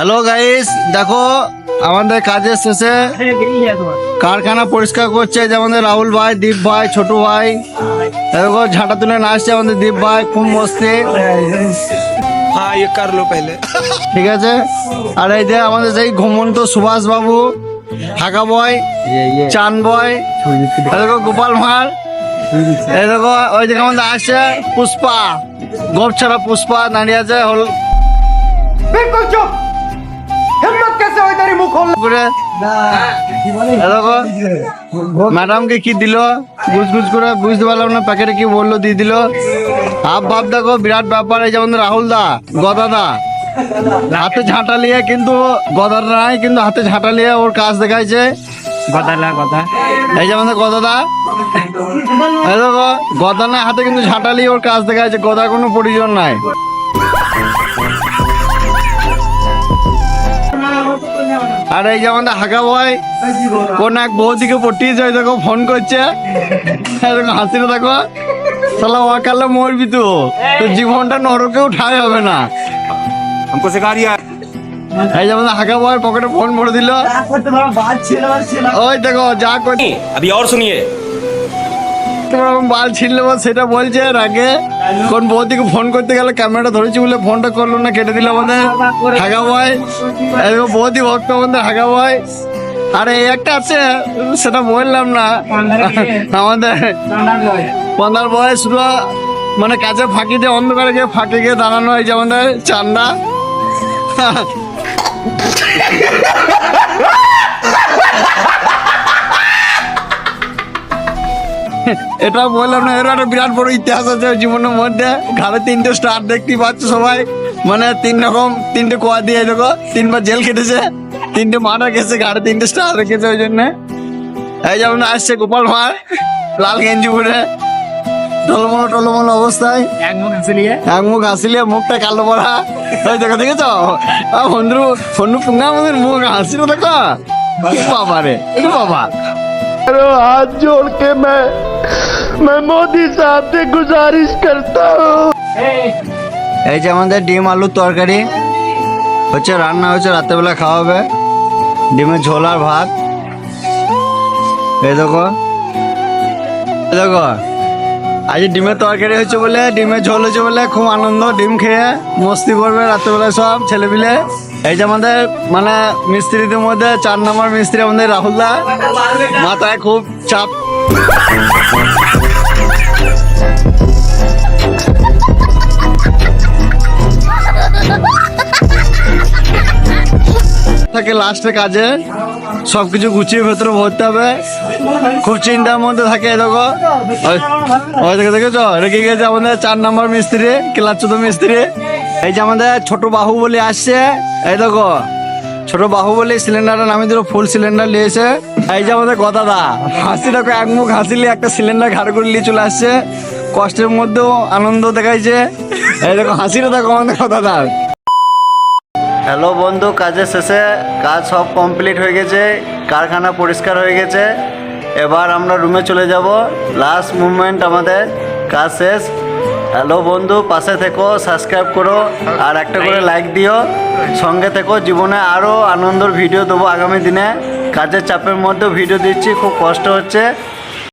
Hello guys দেখো আমাদের কাজের শেষে কারখানা পরিষ্কার করছে যেমন রাহুল ভাই দীপ ভাই ছোট ভাই। দেখো ঝাঁটা তুলে নাচছে আমাদের দীপ ভাই খুব মস্তি। ঠিক আছে? আর এই যে আমাদের সেই ঘুমন্ত সুভাষ বাবু হাকা বয় চান বয় দেখো গোপাল ভাঁড় এই দেখো ওই দেখো আমাদের আসছে পুষ্পা গোপ ছাড়া পুষ্পা দাঁড়িয়ে আছে হল ম্যাডামকে কি দিল? গুজ গুজ করে বুঝতে পারলাম না প্যাকেটে কি বলল দিয়ে দিল। আপ বাপ দেখো বিরাট ব্যাপার এই যেমন রাহুল দা গদা দা। হাতে ঝাঁটা নিয়ে কিন্তু গদার নাই কিন্তু হাতে ঝাঁটা নিয়ে ওর কাজ দেখাইছে। গদা এই যে আমাদের গদাদা গদা না হাতে কিন্তু ঝাঁটা নিয়ে ওর কাজ দেখাইছে গদা কোনো প্রয়োজন নাই। আর এই যে আমাদের হাঁকা বয় কোন এক বৌদিকে পটিয়েছে ওই দেখো ফোন করছে এই দেখো হাসিটা দেখো সালা ওয়াকালে মরবি তো তো জীবনটা নরকেও ঠাই হবে না हमको सिखा रिया এই যে আমাদের হাঁকা বয় পকেটে ফোন ভরে দিল ওই দেখো যা করছে अभी और सुनिए রকম বাল ছিল সেটা বলছে এর আগে কোন বৌদিকে ফোন করতে গেলে ক্যামেরাটা ধরেছি বলে ফোনটা করল না, কেটে দিল আমাদের। হাগা বয় বৌদি, ভক্ত আমাদের হাগা বয় আরে একটা আছে, সেটা বললাম না। আমাদের পনেরো বয়স শুরু মানে কাছে ফাঁকি দিয়ে, অন্ধকারে গিয়ে ফাঁকি গিয়ে দাঁড়ানো হয়েছে আমাদের চান্দা। এটা বললাম না এর একটা বিরাট বড় ইতিহাস আছে জীবনের মধ্যে। ঘাড়ে তিনটে স্টার দেখতে পাচ্ছ সবাই। মানে তিন রকম তিনটে কোয়া দিয়ে দেখো তিনবার জেল কেটেছে তিনটে মারা গেছে ঘাড়ে তিনটে স্টার রেখেছে ওই জন্য। এই যেমন আসছে গোপাল ভাঁড় লাল গেঞ্জি পরে। টলমলো টলমল অবস্থায়। এক মুখ হাসিলিয়ে মুখ মুখটা কালো পড়া ওই দেখো দেখেছ? বন্ধু বন্ধু পুঙ্গা আমাদের মুখ হাসিল দেখো। বাবা রে বাবা। হাত জোড় কে मैं मैं मोदी साहब से गुजारिश करता हूँ এই যে আমাদের ডিম আলুর তরকারি হচ্ছে রান্না হচ্ছে রাত্রেবেলা খাওয়া হবে ডিমের ঝোল আর ভাত এই দেখো এই দেখো আজ ডিমের তরকারি হচ্ছে বলে ডিমের ঝোল হচ্ছে বলে খুব আনন্দ ডিম খেয়ে মস্তি করবে রাত্রেবেলা সব ছেলেপিলে এই যে আমাদের মানে মিস্ত্রিদের মধ্যে চার নম্বর মিস্ত্রি আমাদের রাহুল দা মাথায় খুব চাপ থাকে লাস্টে কাজে। সবকিছু গুছিয়ে ভেতরে ভরতে হবে। খুব চিন্তার মধ্যে থাকে দেখো। ওই- দেখে দেখেছ? রেখে গেছে আমাদের চার নম্বর মিস্ত্রি ক্লাস চোদ্দ মিস্ত্রি। এই যে আমাদের ছোট বাহুবলি আসছে। এই দেখো, ছোট বাহুবলি সিলিন্ডারটা নামিয়ে দিল ফুল সিলিন্ডার নিয়েছে। এই যে আমাদের গদাদা, হাসি দেখো, এক মুখ হাসিলে একটা সিলিন্ডার ঘাড় করে নিয়ে চলে আসছে। কষ্টের মধ্যেও আনন্দ দেখাইছে। এই দেখো, হাসিটা দেখো আমাদের গদাদার। হ্যালো বন্ধু কাজের শেষে কাজ সব কমপ্লিট হয়ে গেছে কারখানা পরিষ্কার হয়ে গেছে। এবার আমরা রুমে চলে যাব। লাস্ট মুভমেন্ট আমাদের কাজ শেষ। হ্যালো বন্ধু পাশে থেকো সাবস্ক্রাইব করো আর একটা করে লাইক দিও। সঙ্গে থেকো জীবনে আরও আনন্দর ভিডিও দেবো আগামী দিনে। কাজের চাপের মধ্যেও ভিডিও দিচ্ছি খুব কষ্ট হচ্ছে।